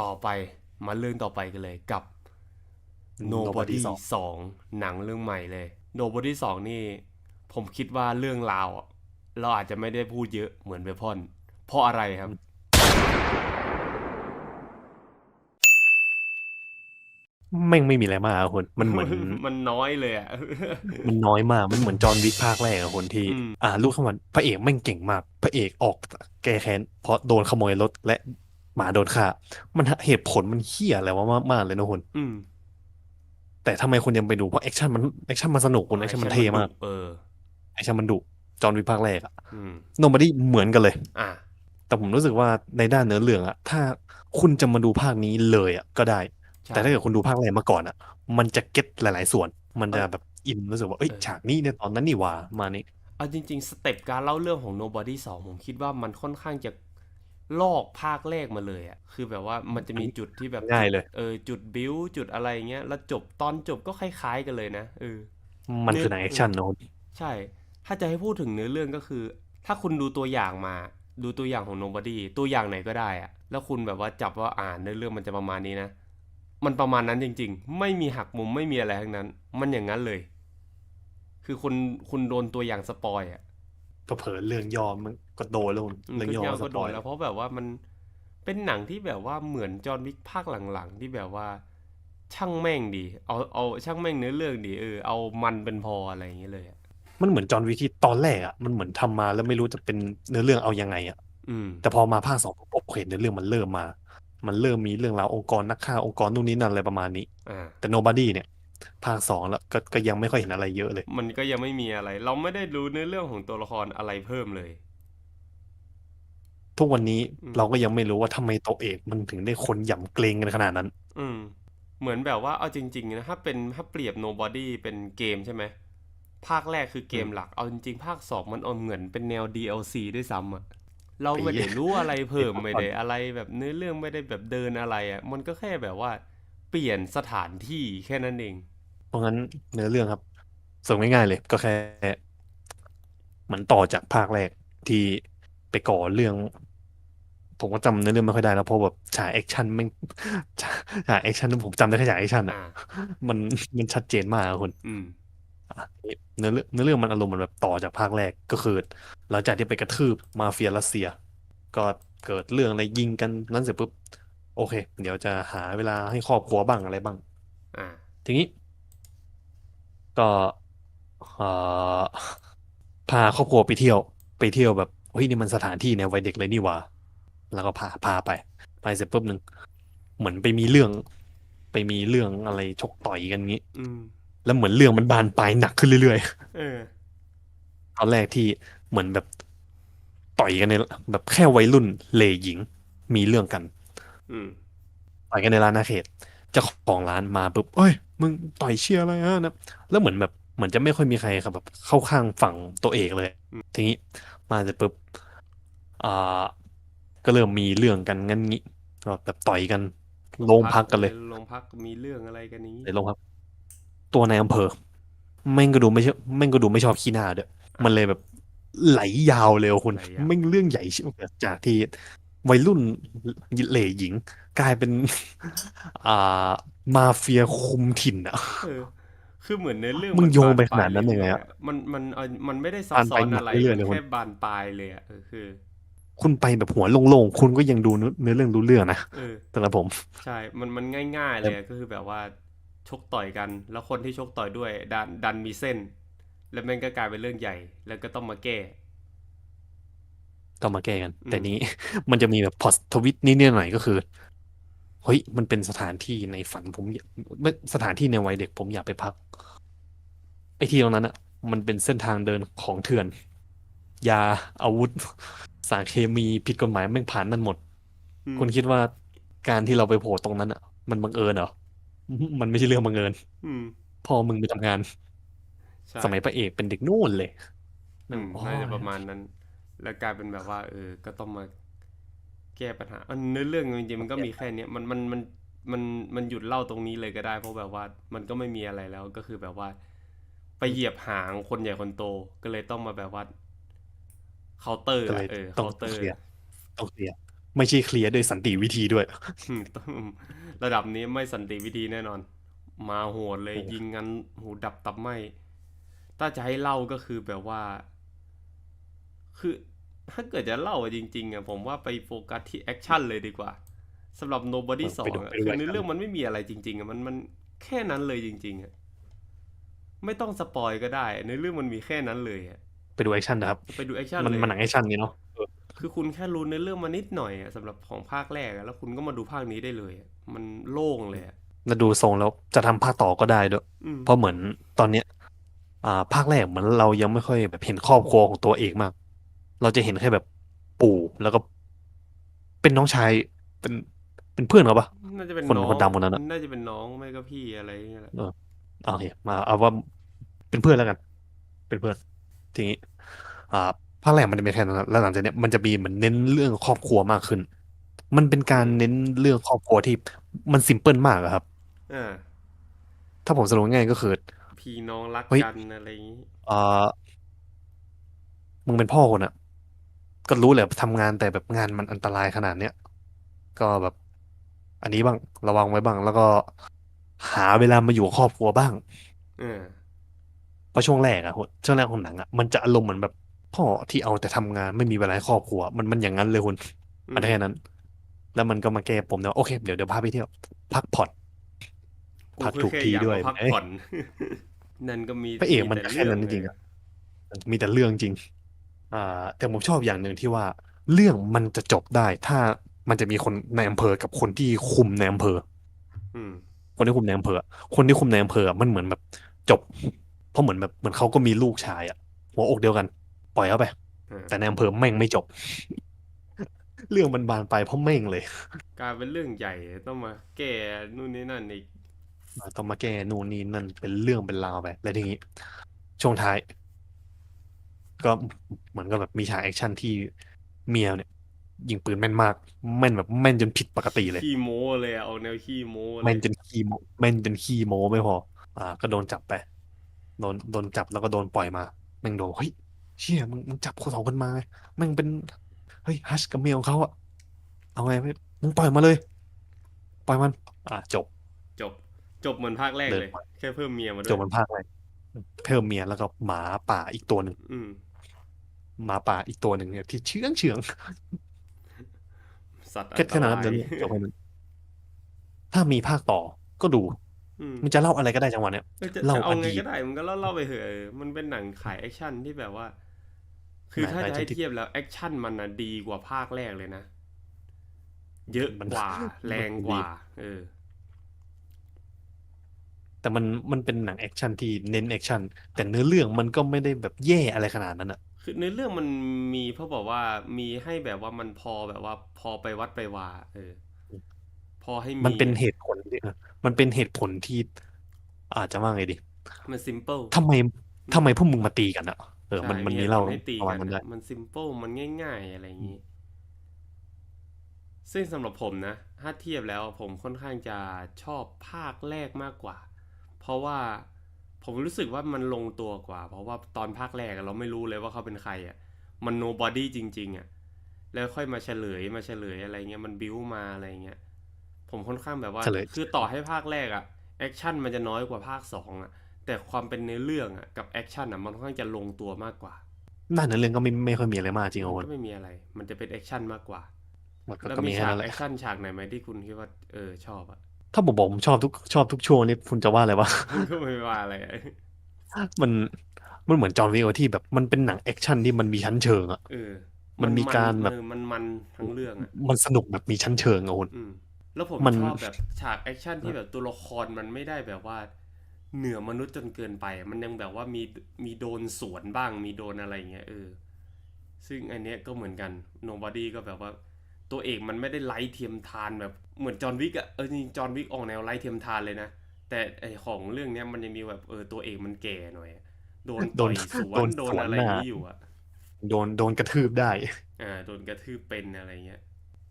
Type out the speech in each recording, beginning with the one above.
ต่อไปมาเรื่องต่อไปกันเลยกับ Nobody Nobody สองสองหนังเรื่องใหม่เลย Nobody สองนี่ ผมคิดว่าเรื่องราวอะเราอาจจะไม่ได้พูดเยอะเหมือนเวพอน เพราะอะไรครับ แม่งไม่มีอะไรมากอะคนมันเหมือน มันน้อยเลยอะมันน้อยมาก มันเหมือนจอห์นวิกภาคแรกอะคนที่อืมอ่า ลูกขมันพระเอกแม่งเก่งมาก พระเอกออกแก้แค้นเพราะโดนขโมยรถและ หมาโดนฆ่า มันเหตุผลมันเฮี้ยอะไรวะมากๆเลยนะคนอืม แต่ทำไมคนยังไปดูเพราะแอคชั่นมันแอคชั่นมันสนุกคนแอคชั่นมันเท่มากเออแอคชั่นมันดุจอห์นวิกภาคแรกอะอืมโนบ o ดี้เหมือนกันเลย อะแต่ผมรู้สึกว่าในด้านเนื้อเรื่องอะถ้าคุณจะมาดูภาคนี้เลยอะก็ได้ใช่แต่ถ้าเกิดคุณดูภาคแรกมาก่อนอะมันจะเก็ตหลาย ๆ ส่วน มันจะแบบอินรู้สึกว่าเอ้ยเออฉากนี้ในตอนนั้นนี่หว่ามานี่เอาจริง ๆ สเต็ปการเล่าเรื่องของ Nobody สองผมคิดว่ามันค่อนข้างจะ ลอกภาคแรกมาเลยอะคือแบบว่ามันจะมีจุดที่แบบง่ายเลยเออจุดบิวจุดอะไรเงี้ยแล้วจบตอนจบก็คล้ายๆกันเลยนะเออมันคือหนังแอคชั่นนะคนใช่ ถ้าจะให้พูดถึงเนื้อเรื่องก็คือ ถ้าคุณดูตัวอย่างมา ดูตัวอย่างของ Nobody ตัวอย่างไหนก็ได้อะแล้วคุณแบบว่าจับว่าอ่านเนื้อเรื่องมันจะประมาณนี้นะมันประมาณนั้นจริง ๆ ไม่มีหักมุมไม่มีอะไรทั้งนั้น มันอย่างนั้นเลย คือคุณคุณโดนตัวอย่างสปอยอะเผลอๆเรื่องย่อมัน ก็โดนแล้วคนอืมเรื่องก็ย่อย่อสก็ปโดอยนแล้วเพราะแบบว่ามันเป็นหนังที่แบบว่าเหมือนจอห์นวิกภาคหลังๆ ที่แบบว่า ช่างแม่งดี เอาเอาช่างแม่งเนื้อเรื่องดีเออเอามันเป็นพออะไรอย่างเงี้ยเลยอะมันเหมือนจอห์นวิกที่ตอนแรกอะมันเหมือนทำมาแล้วไม่รู้จะเป็นเนื้อเรื่องเอายังไงอะอืมแต่พอมาภาคสองปุ๊บโอเคเนื้อเรื่องมันเริ่มมา มันเริ่มมีเรื่องราวองค์กรนักฆ่าองค์กรนู่นนี่นั่นอะไรประมาณนี้อ่าแต่ nobody เนี่ยภาคสองแล้วก็ก็ยังไม่ค่อยเห็นอะไรเยอะเลย มันก็ยังไม่มีอะไร เราไม่ได้รู้เนื้อเรื่องของตัวละครอะไรเพิ่มเลย ทุกวันนี้อืมเราก็ยังไม่รู้ว่าทำไมตัวเอกมันถึงได้คนหย่ำเกรงกันขนาดนั้น อืม เหมือนแบบว่าเอาจริงๆนะถ้าเป็นถ้าเปรียบ nobody เป็นเกมใช่ไหมภาคแรกคือเกมหลักเอาจริงๆ ภาคสองมันเอาเหมือนเป็นแนว DLC ด้วยซ้ำอะเราไม่ได้รู้อะไรเพิ่มไม่ได้อะไรแบบเนื้อเรื่องไม่ได้แบบเดินอะไรอะมันก็แค่แบบว่าเปลี่ยนสถานที่แค่นั้นเอง เพราะงั้นเนื้อเรื่องครับสรุปง่ายๆเลยก็แค่เหมือนต่อจากภาคแรกที่ไปก่อเรื่อง ผมก็จำเนื้อเรื่องไม่ค่อยได้แล้วเพราะแบบฉากแอคชั่นแม่งฉากแอคชั่นผมจำได้แค่ฉากแอคชั่นอะอ่ามันมันชัดเจนมากอะคุณอืมอะเนื้อเรื่องเนื้อเรื่องมันอารมณ์เหมือนแบบต่อจากภาคแรกก็คือหลังจากที่ไปกระทืบมาเฟียรัสเซีย ก็เกิดเรื่องอะไรยิงกันนั้นเสร็จปุ๊บโอเค เดี๋ยวจะหาเวลาให้ครอบครัวบ้างอะไรบ้างอ่าทีนี้ ก็เอ่อพาครอบครัวไปเที่ยว ไปเที่ยวแบบเฮ้ยนี่มันสถานที่ในวัยเด็กเลยนี่หว่า แล้วก็พาพาไป ไปเสร็จปุ๊บหนึ่งเหมือนไปมีเรื่อง ไปมีเรื่องอะไรชกต่อยกันงี้ อืม แล้วเหมือนเรื่องมันบานปลายหนักขึ้นเรื่อยๆเออตอนแรกที่เหมือนแบบต่อยกันในแบบแค่วัยรุ่นเลหญิง มีเรื่องกัน อืม ต่อยกันในร้านอาเขตเจ้าของร้านมาปุ๊บเอ้ย มึงต่อยเชียร์อะไรอะนะแล้วเหมือนแบบเหมือนจะไม่ค่อยมีใครครับแบบเข้าข้างฝั่งตัวเอกเลย ทีนี้มาเสร็จปุ๊บอ่า ก็เริ่มมีเรื่องกันงั้นงี้ก็แบบต่อยกันโรงพักกันเลยโรงพักมีเรื่องอะไรกันนี้ในโรงพัก ตัวในายอำเภอแม่งก็ดูไม่ชอบแม่งก็ดูไม่ชอบขี้หน้าด้วยมันเลยแบบไหลยาวเลยอะคุณไหลยาวแม่งเรื่องใหญ่ชิบหายจากที่วัยรุ่นเหล่หญิง กลายเป็น อ่า มาเฟียคุมถิ่นอะเออคือเหมือนเนื้อเรื่องมึงนโยงไปบขนาดนั้นยังไงอะมันมันเอามันไม่ได้ซับบานซ้ปอลายนหนักอะไรเรื่อยๆเลยมันคุณแค่บานปลายเลยอะเออคือ คุณไปแบบหัวโล่งๆ คุณก็ยังดูเนื้อเนื้อเรื่องรู้เรื่องนะเออสำหรับผม ใช่ มันมันง่าย ๆ เลยอะก็คือแบบว่าชกต่อยกัน แล้วคนที่ชกต่อยด้วยดันดันมีเส้น แล้วมันก็กลายเป็นเรื่องใหญ่ แล้วก็ต้องมาแก้ก็มาแก้กันอืมแต่นี้มันจะมีแบบพอทวิตนิดๆหน่อยๆก็คือเฮ้ยมันเป็นสถานที่ในฝันผมอยากไม่สถานที่ในวัยเด็กผมอยากไปพักไอ้ที่ตรงนั้นอะมันเป็นเส้นทางเดินของเถื่อน ยาอาวุธ สารเคมีผิดกฎหมายแม่งผ่านนั่นหมด อืมคุณคิดว่าการที่เราไปโผล่ตรงนั้นอะ มันบังเอิญเหรอ มันไม่ใช่เรื่องบังเอิญอืมพอมึงไปทำงาน ใช่ สมัยพระเอกเป็นเด็กนู่นเลยอืมโอ้ยน่าจะประมาณนั้น แล้วกลายเป็นแบบว่า เออ ก็ต้องมาแก้ปัญหาอันเนื้อเรื่องจริงๆมันก็มีแค่เนี้ยมันมันมันมันมันหยุดเล่าตรงนี้เลยก็ได้ เพราะแบบว่ามันก็ไม่มีอะไรแล้วก็คือแบบว่า ไปเหยียบหางคนใหญ่คนโต ก็เลยต้องมาแบบว่า เคาน์เตอร์ก็อะเลยเออต้องเคาน์เตอร์เคลียร์ต้องเคลียร์ไม่ใช่เคลียร์ด้วยสันติวิธีด้วยอืมต้องระดับนี้ไม่สันติวิธีแน่นอน มาโหดเลยโอ้ยิงกันหูดับตับไหมถ้าจะให้เล่าก็คือแบบว่า คือถ้าเกิดจะเล่าจริงๆอะผมว่าไปโฟกัสที่แอคชั่นเลยดีกว่าสำหรับ Nobody เออสอไปงดูอะไปดูคือใน action เรื่องมันไม่มีอะไรจริง ๆอะมันมันแค่นั้นเลยจริง ๆอะไม่ต้องสปอยก็ได้ ในเรื่องมันมีแค่นั้นเลยอะ ไปดูแอคชั่นนะครับ ไปดูแอคชั่นมันเลยมันหนังแอคชั่นนี้เนาะเออคือคุณแค่รู้ในเรื่องมานิดหน่อยอะสำหรับของภาคแรกอะแล้วคุณก็มาดูภาคนี้ได้เลยอะมันโล่งเลยอะแล้วดูทรงแล้วจะทำภาคต่อก็ได้ด้วยอืมเพราะเหมือนตอนเนี้ย อ่า ภาคแรกเหมือนเรายังไม่ค่อยแบบเห็นครอบครัวของตัวเอกมาก เราจะเห็นแค่แบบปู่แล้วก็ เป็นน้องชายเป็นเป็นเพื่อนเขาปะน่าจะเป็นคนน้องคนดำคนนั้นอะน่าจะเป็นน้องไม่ก็พี่อะไรอย่างเงี้ยแหละโอเคมาเอาว่าเป็นเพื่อนแล้วกัน เป็นเพื่อนทีนี้ อ่าภาคแรกมันจะเป็นแค่นั้นนะแล้วหลังจากเนี้ยมันจะมีเหมือนเน้นเรื่องครอบครัวมากขึ้น มันเป็นการเน้นเรื่องครอบครัวที่มันซิมเพิลมากอะครับอ่าถ้าผมสรุปง่ายๆก็คือพี่น้องรักเฮ้ยกันอะไรอย่างงี้เอ่อมึงเป็นพ่อคนอะก็รู้แหละทำงานแต่แบบงานมันอันตรายขนาดเนี้ยก็แบบ อันนี้บ้างระวังไว้บ้าง แล้วก็หาเวลามาอยู่กับครอบครัวบ้างเออเพราะช่วงแรกอะช่วงแรกของหนังอะมันจะอารมณ์เหมือนแบบ พ่อที่เอาแต่ทำงานไม่มีเวลาให้ครอบครัว มันมันอย่างนั้นเลยคุณอืมมันแค่นั้น แล้วมันก็มาแก้ปมเนี่ยโอเคเดี๋ยวเดี๋ยวพาไปเที่ยวพักผ่อนกูพักก็ถูกแค่ทีอยากด้วยมาพักเอ้ยผ่อนนั่นก็มีพระเอกมันแต่แค่นั้นจเอริงๆเลยอะมีแต่เรื่องจริง อ่า แต่ผมชอบอย่างหนึ่งที่ว่า เรื่องมันจะจบได้ ถ้ามันจะมีคนในอำเภอกับคนที่คุมในอำเภออืมคนที่คุมในอำเภอ คนที่คุมในอำเภออะมันเหมือนแบบจบ เพราะเหมือนแบบเหมือนเขาก็มีลูกชายอะหัวอกเดียวกัน ปล่อยเขาไปอ่าแต่ในอำเภอแม่งไม่จบ เรื่องมันบานไปเพราะแม่งเลยกลายเป็นเรื่องใหญ่ต้องมาแก้นู่นนี่นั่นอีกต้องมาแก้นู่นนี่นั่นเป็นเรื่องเป็นราวไปแล้วทีนี้ ช่วงท้าย ก็เหมือนกับแบบมีฉากแอคชั่นที่เมียเนี่ยยิงปืนแม่นมาก แม่นแบบแม่นจนผิดปกติเลยขี้โม้เลยอะออกแนวขี้โม้เลแม่นยจนขี้โมแม่นจนขี้โม้ไม่พอ อ่า ก็โดนจับไป โดนโดนจับแล้วก็โดนปล่อยมา แม่งโดนเฮ้ย เชี่ยมึงมึงจับคนสองคนมาไงแม่งเป็นเฮ้ยฮัชกับเมียของเขาอะเอาไงไม่มึงปล่อยมาเลย ปล่อยมัน อ่าจบ จบ จบเหมือนภาคแรกเดินเลยไปแค่เพิ่มเมียมาด้จวบยมันภาคอะไรเพิ่มเมียแล้วก็หมาป่าอีกตัวหนึ่งอืมหมาป่าอีกตัวหนึ่งเนี่ย ที่เชื่องเชื่องสัตว์อัแค่นตแค่นั้นรายเดี๋ยวนี้จบแค่นั้นถ้ามีภาคต่อก็ดูอืมมันจะเล่าอะไรก็ได้จังหวะเนี้ยเออจะเล่าจะเอาอไงดีตก็ได้มันก็เล่าเล่าไปเถอะเออมันเป็นหนังขายแอคชั่นที่แบบว่า คือหนังถ้าขายจะให้แอคชั่นที่เทียบแล้วแอคชั่นมันนะดีกว่าภาคแรกเลยนะ เยอะมันกว่า แรงกว่า เออ แต่มันมันเป็นหนังแอคชั่นที่เน้นแอคชั่นแต่เนื้อเรื่องมันก็ไม่ได้แบบแย่อะไรขนาดนั้นอะคือในเรื่องมันมีเพราะบอกว่ามีให้แบบว่ามันพอแบบว่า พอไปวัดไปวาเออ พอให้มีมันเป็นเหตุผลที่มันเป็นเหตุผลที่อาจจะว่าไงดี มันซิมเปิลทำไมทำไมพวกมึงมาตีกันอะ เออมันใช่มันมีหตุเล่าผลให้ตีประมาณกันั้นนได้ อะมันซิมเปิลมันง่ายๆ อะไรอย่างนี้ ซึ่งสำหรับผมนะ ถ้าเทียบแล้วผมค่อนข้างจะชอบภาคแรกมากกว่า เพราะว่าผมรู้สึกว่ามันลงตัวกว่า เพราะว่าตอนภาคแรกอะเราไม่รู้เลยว่าเขาเป็นใครอะ มันโนบอดี้จริง ๆอะ แล้วค่อยมาเฉลยมาเฉลยอะไรเงี้ยมันบิ้วมาอะไรเงี้ย ผมค่อนข้างแบบว่า เฉลย คือต่อให้ภาคแรกอะแอคชั่นมันจะน้อยกว่าภาคสองอะ แต่ความเป็นเนื้อเรื่องอะกับแอคชั่นอะมันค่อนข้างจะลงตัวมากกว่าด้านเนื้อเรื่องก็ไม่ไม่ค่อยมีอะไรมากจริงมัโอ้นก็ไม่มีอะไร มันจะเป็นแอคชั่นมากกว่ามันก็แล้วก็มีมีแค่ฉากนั้นแหแอละคชั่นฉากไหนไหมที่คุณคิดว่าเออชอบอะถ้าผมบอกผมชอบทุกชอบทุกช่วงนี่คุณจะว่าอะไรวะมันก็ไม่ว่าอะไรอะมันมันเหมือนจอห์นวิกอะที่แบบมันเป็นหนังแอคชั่นที่มันมีชั้นเชิงอะเออมันมีการแบบเออมันมันทั้งเรื่องอะมันสนุกแบบมีชั้นเชิงอะคุณอืมแล้วผมมันชอบแบบฉากแอคชั่นที่แบบตัวละครมันไม่ได้แบบว่า เหนือมนุษย์จนเกินไปอะมันยังแบบว่ามีมีโดนสวนบ้าง มีโดนอะไรเงี้ยเออ ซึ่งอันเนี้ยก็เหมือนกัน nobody ก็แบบว่าตัวเอกมันไม่ได้ไร้เทียมทานแบบเหมือนจอห์นวิกอะเออจริงๆจอห์นวิกออกแนวไร้เทียมทานเลยนะ แต่ไอของเรื่องเนี้ยมันยังมีแบบเออตัวเอกมันแก่หน่อยอะโดนโดต่อนยสวโดนนโดสนวนอะไรหน้านี้อยู่อะโดนโดนกระทืบได้อ่าโดนกระทืบเป็นอะไรเงี้ย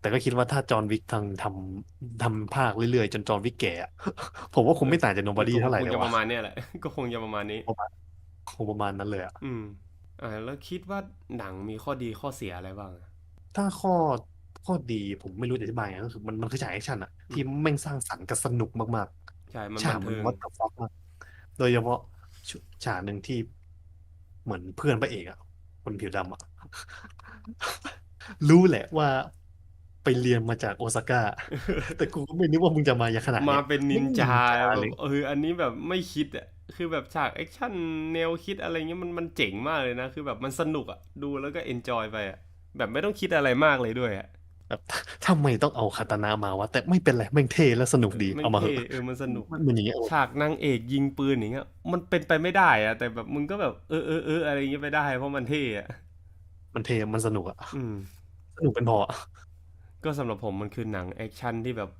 แต่ก็คิดว่าถ้าจอห์นวิกทางทำทำภาคเรื่อยๆ จนจอห์นวิกแก่อะผมว่าคงไม่ต่างจากโนบอดี้เท่าไหร่คงเลยจะปว่ะระมาณเนี้ยแหละ ก็คงจะประมาณนี้คงประมาณนั้นเลยอะอืมอ่าแล้วคิดว่าหนังมีข้อดีข้อเสียอะไรบ้างอะถ้าข้อข้อดีผมไม่รู้จะอธิบายไงก็คือมันมันคือฉากแอคชั่นอะที่แม่งสร้างสรรค์กับสนุกมากใช่มันๆฉาบักนมันเทิงวัดกับฟอกมากโดยเฉพาะฉฉากหนึ่งที่เหมือนเพื่อนพระเอกอะคนผิวดำอะรู้แหละว่า ไปเรียนมาจากโอซาก้าแต่กูก็ไม่นึกว่ามึงจะมาอย่างขนาดมาเนี้ยเป็นนินจาไม่แบเลยบเอออันนี้แบบไม่คิดอะคือแบบฉากแอคชั่นแนวคิดอะไรเงี้ยมันมันเจ๋งมากเลยนะ คือแบบมันสนุกอะดูแล้วก็เอนจอยไปอะแบบไม่ต้องคิดอะไรมากเลยด้วยอะแบบทำไมต้องเอาคาตานามาวะแต่ไม่เป็นไรแม่งเท่และสนุกดีมันเอามาเหเท่อะเออมันสนุกมันเหมือนอย่างเงี้ยฉากนางเอกยิงปืนอย่างเงี้ยมันเป็นไปไม่ได้อะแต่แบบมึงก็แบบเออเออเอออะไรเงี้ยไปได้ เพราะมันเท่อะมันเท่มันสนุกอะอืมสนุกเป็นพออะ ก็สำหรับผมมันคือหนังแอคชั่นที่แบบ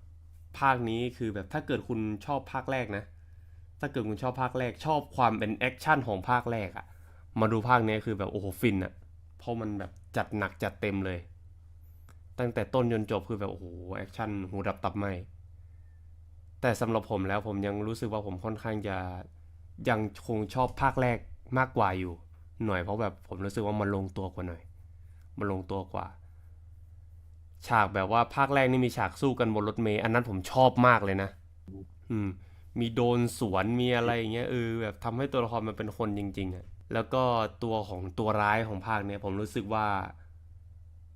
ภาคนี้คือแบบถ้าเกิดคุณชอบภาคแรกนะ ถ้าเกิดคุณชอบภาคแรกชอบความเป็นแอคชั่นของภาคแรกอะมาดูภาคนี้คือแบบโอ้โหฟินอะเพราะมันแบบจัดหนักจัดเต็มเลย ตั้งแต่ต้นจนจบคือแบบโอ้โหแอคชั่นหูดับตับไหมแต่สำหรับผมแล้วผมยังรู้สึกว่าผมค่อนข้างจะยังคงชอบภาคแรกมากกว่าอยู่ หน่อยเพราะแบบผมรู้สึกว่ามันลงตัวกว่าหน่อย มันลงตัวกว่า ฉากแบบว่าภาคแรกนี่มีฉากสู้กันบนรถเมล์อันนั้นผมชอบมากเลยนะ อืม มีโดนสวนมีอะไรอย่างเงี้ยเออแบบทำให้ตัวละครมันเป็นคนจริง ๆอะแล้วก็ตัวของตัวร้ายของภาคเนี้ยผมรู้สึกว่า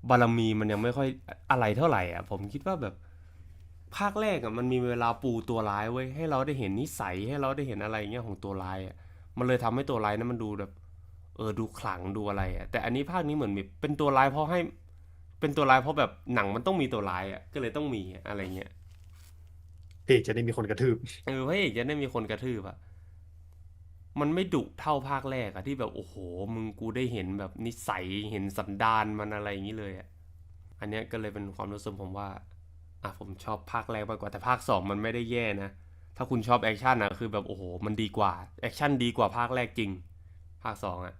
บารมีมันยังไม่ค่อยอะไรเท่าไหร่อะ ผมคิดว่าแบบภาคแรกอะมันมีเวลาปูตัวร้ายไว้ให้เราได้เห็นนิสัยให้เราได้เห็นอะไรอย่างเงี้ยของตัวร้ายอะมันเลยทำให้ตัวร้ายนั้นมันดูแบบ เออดูขลังดูอะไรอะแต่อันนี้ภาคนี้เหมือนแบบเป็นตัวร้ายเพราะให้ เป็นตัวร้ายเพราะแบบหนังมันต้องมีตัวร้ายอะก็เลยต้องมีอะไรเงี้ยเท่จะได้มีคนกระทืบเออพระเอกจะได้มีคนกระทืบอะมันไม่ดุเท่าภาคแรกอะที่แบบโอ้โห มึงกูได้เห็นแบบนิสัยเห็นสันดานมันอะไรอย่างนี้เลยอะอันเนี้ยก็เลยเป็นความรู้สึกผมว่าอะผมชอบภาคแรกมากกว่าแต่ภาคสองมันไม่ได้แย่นะ ถ้าคุณชอบแอคชั่นอะคือแบบโอ้โห มันดีกว่าแอคชั่นดีกว่าภาคแรกจริง ภาคสองอะ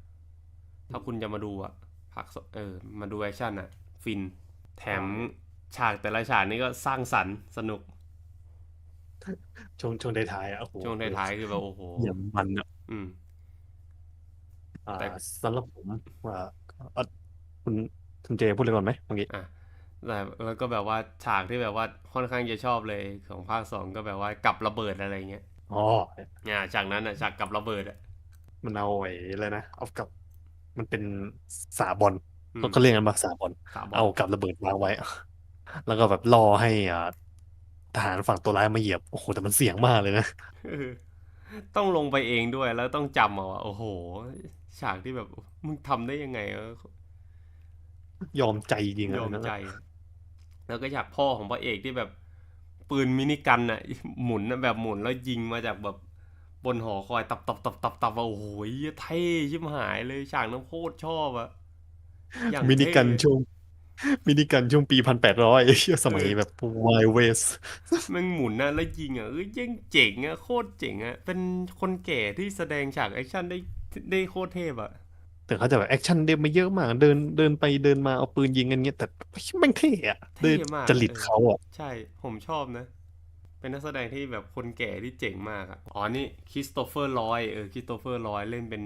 ถ้าคุณจะมาดูอะภาคสองเออมาดูแอคชั่นอะ ฟิน แถมฉากแต่ละฉากนี่ก็สร้างสรรค์สนุก ช่วงช่วงท้ายๆอะโอ้โหช่วงท้ายๆคือแบบโอ้โหเยี่ยมมันอะอืมอ่าแต่สำหรับผมว่าเอ่อคุณคุณเจพูดเลยก่อนไหมเมื่อกี้อะแต่แล้วก็แบบว่าฉากที่แบบว่าค่อนข้างจะชอบเลยของภาคสองก็แบบว่ากับระเบิดอะไรเงี้ยอ๋ออ่าฉากนั้นอะฉากกับระเบิดอะมันเอาไอ้อะไรนะเอากับ มันเป็นสาบอล อืมก็เรียกกันว่าสาบอลสามบอเอาลกับระเบิดวางไว้ แล้วก็แบบรอให้อ่าทหารฝั่งตัวร้ายมาเหยียบ โอ้โห แต่มันเสี่ยงมากเลยนะเออต้องลงไปเองด้วยแล้วต้องจำเอาอะโอ้โห ฉากที่แบบมึงทำได้ยังไงวะยอมใจจริงๆยอมนะใจ แล้วก็ฉากพ่อของพระเอกที่แบบปืนมินิกันอะหมุนอะแบบหมุนแล้วยิงมาจากแบบบนหอคอยตับตับตับตับตับอะโอ้โหเท่ชิบหายเลยฉากนั้นโคตรชอบอะ อย่างมินิกันเท่ช่วงมินิกันช่วงปีพันแปดร้อยสมัยเออแบบ Wild West แมันหมุนนะแล้วยิงอะเอ้ยยังเจ๋งอะโคตรเจ๋งอะ เป็นคนแก่ที่แสดงฉากแอคชั่นได้ได้โคตรเทพอะแต่เขาจะแบบแอคชั่นเดินมาเยอะมาก เดินเดินไปเดินมาเอาปืนยิงกันเงี้ยแต่แม่งเท่อะเท่ด้วยมากจริตเออเขาอะใช่ผมชอบนะ เป็นนักแสดงที่แบบคนแก่ที่เจ๋งมากอะอ๋อนี่คริสโตเฟอร์ลอยเออคริสโตเฟอร์ลอยเล่นเป็น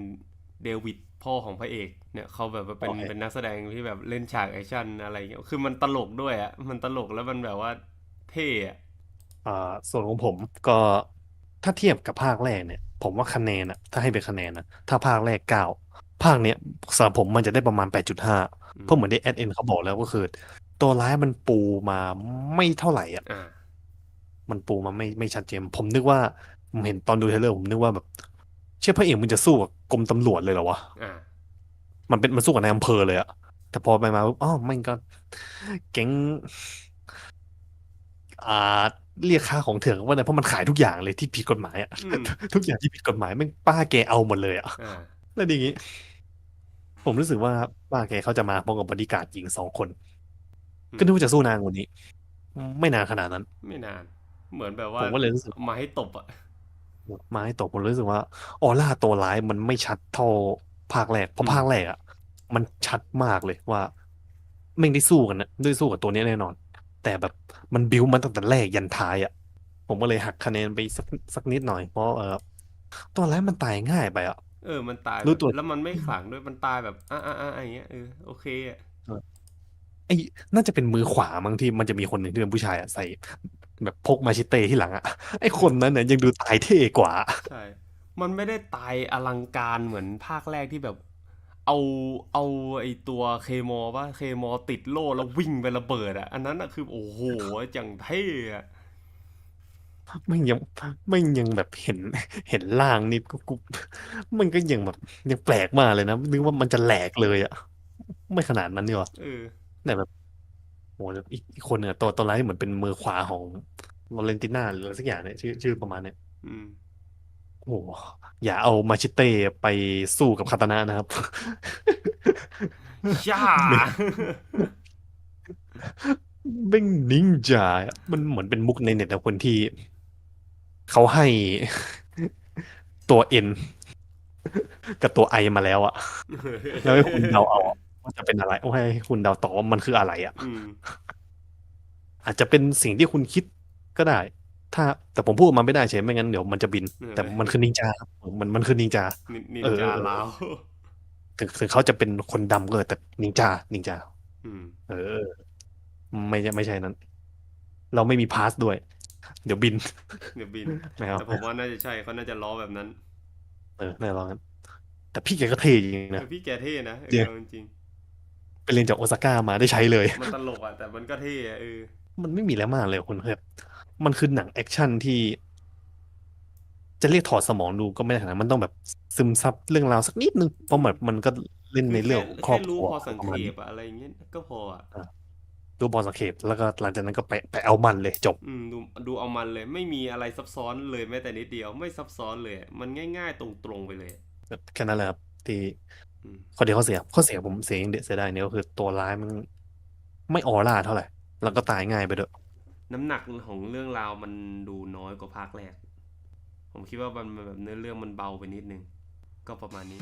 เดวิดพ่อของพระเอกเนี่ยเขาแบบว่าเป็นเป็นนักแสดงที่แบบเล่นฉากแอคชั่นอะไรเงี้ยคือมันตลกด้วยอะมันตลกแล้วมันแบบว่าเท่อะอ่าส่วนของผมก็ถ้าเทียบกับภาคแรกเนี่ย ผมว่าคะแนนอะถ้าให้เป็นคะแนนนะถ้าภาคแรกเก้าภาคเนี้ยสำหรับผมมันจะได้ประมาณแปดจุดห้าเพราะเหมือนที่แอดเอ็นเขาบอกแล้วก็คือ ตัวร้ายมันปูมาไม่เท่าไหร่อะอ่ามันปูมาไม่ไม่ชัดเจนผมนึกว่าผมเห็นตอนดูเทรลเลอร์ผมนึกว่าแบบ เชื่อพระเอกมึงจะสู้กับกรมตำรวจเลยเหรอวะอ่ามันเป็นมันสู้กับนายอำเภอเลยอะแต่พอไปมาปุ๊บอ๋อมันก็แก๊งอ่าเรียกค่าของเถื่อนว่าอะไรเพราะมันขายทุกอย่างเลยที่ผิดกฎหมายอะอืมทุกอย่างที่ผิดกฎหมายแม่งป้าแกเอาหมดเลยอะอ่าแล้วอย่างงี้ ผมรู้สึกว่าป้าแกเขาจะมาพร้อมกับบอดี้การ์ดหญิงสองคนอืมก็นึกว่าจะสู้นางกว่านี้ ไม่นานขนาดนั้น ไม่นาน เหมือนแบบว่าผมก็เลยรู้สึกมาให้ตบอะ มาให้ตกผมรู้สึกว่าออร่าตัวร้ายมันไม่ชัดเท่าภาคแรกเพราะอืมภาคแรกอะมันชัดมากเลยว่าแม่งได้สู้กันนะได้สู้กับตัวนี้แน่นอน แต่แบบมันบิวมันตั้งแต่แรกยันท้ายอะ ผมก็เลยหักคะแนนไปสักสักนิดหน่อยเพราะเออตัวร้ายมันตายง่ายไปอะเออมันตายรู้แบบตัวแล้วมันไม่ขลังด้วยมันตายแบบอ่าอ่าอ่าอย่างเงี้ยเออโอเคอะ ไอ้น่าจะเป็นมือขวามั้งที่มันจะมีคนหนึ่งที่เป็นผู้ชายอะใส่ แบบพกมาชิเต้ที่หลังอะไอ้คนนั้นเนี่ยยังดูตายเท่กว่าใช่มันไม่ได้ตายอลังการเหมือนภาคแรกที่แบบ เอาเอาไอตัวเคมอว่าเคมอติดโล่แล้ววิ่งไประเบิดอะอันนั้นอะคือโอ้โหจังเท่อะไม่งยังไม่งยังแบบเห็นเห็นล่างนี่ก็กูมันก็ยังแบบยังแปลกมากเลยนะนึกว่ามันจะแหลกเลยอะไม่ขนาดนั้นนี่หรอเออ แต่แบบโหแล้วอีกอีกคนเนี่ยตัวตัวร้ายเหมือนเป็นมือขวาของวาเลนติน่าหรืออะไรสักอย่างเนี่ยชื่อชื่อประมาณเนี่ยอืม โอ้โหอย่าเอามาชิเต้ไปสู้กับคาตานะนะครับช่าเป็นนินจาอะมันเหมือนเป็นมุกในเน็ตนะคนที่ เขาให้ ตัวเอ็นกับตัวไอมาแล้วอะแล้วให้คุณเดาเอาอะ ว่าจะเป็นอะไร โอ้ให้คุณเดาต่อว่ามันคืออะไรอะอืมอาจจะเป็นสิ่งที่คุณคิดก็ได้ ถ้าแต่ผมพูดออกมาไม่ได้ใช่ไหมไม่งั้นเดี๋ยวมันจะบินเออแต่มันคือนินจาครับมันมันคือนินจานินนินเออจาเออลาวถึงถึงเขาจะเป็นคนดำก็เถอะแต่นินจานินจาอืมเออ ไม่ใช่ไม่ใช่นั้น เราไม่มีพาสด้วย เดี๋ยวบิน เดี๋ยวบินนะครับแต่ผมว่าน่าจะใช่เขาน่าจะล้อแบบนั้น เออแน่นอนครับแต่พี่แกก็เท่จริงเอนะอพี่แกเท่นะเออเดี๋ยวเอาจริงไป เรียนจากโอซาก้ามาได้ใช้เลยๆมันตลกอะแต่มันก็เท่อะเออมันไม่มีแล้วมากเลยคุณครับมันคือหนังแอคชั่นที่ จะเรียกถอดสมองดูก็ไม่ได้ขนาดนั้นมันต้องแบบซึมซับเรื่องราวสักนิดนึงเพราะแบบมันก็เล่นในเรื่องของครอบแค่ครู้รัวพอสังประเขมาณปนี้อะอะไรอย่างเงี้ยก็พออะดูบอลสังเขปแล้วก็หลังจากนั้นก็ไปไปเอามันเลยจบ อืมดูดูเอามันเลย ไม่มีอะไรซับซ้อนเลยแม้แต่นิดเดียวไม่ซับซ้อนเลยมันง่าย ๆ ตรงๆไปเลย แค่นั้นแหละครับที่อืม ข้อดีข้อเสียข้อเสียผมเสียอย่างเด็ดเสียดายเนี่ยก็คือตัวร้ายมันไม่ออร่าเท่าไหร่ แล้วก็ตายง่ายไปด้วยน้ำหนักของเรื่องราวมันดูน้อยกว่าภาคแรก ผมคิดว่ามันแบบเนื้อเรื่องมันเบาไปนิดนึง ก็ประมาณนี้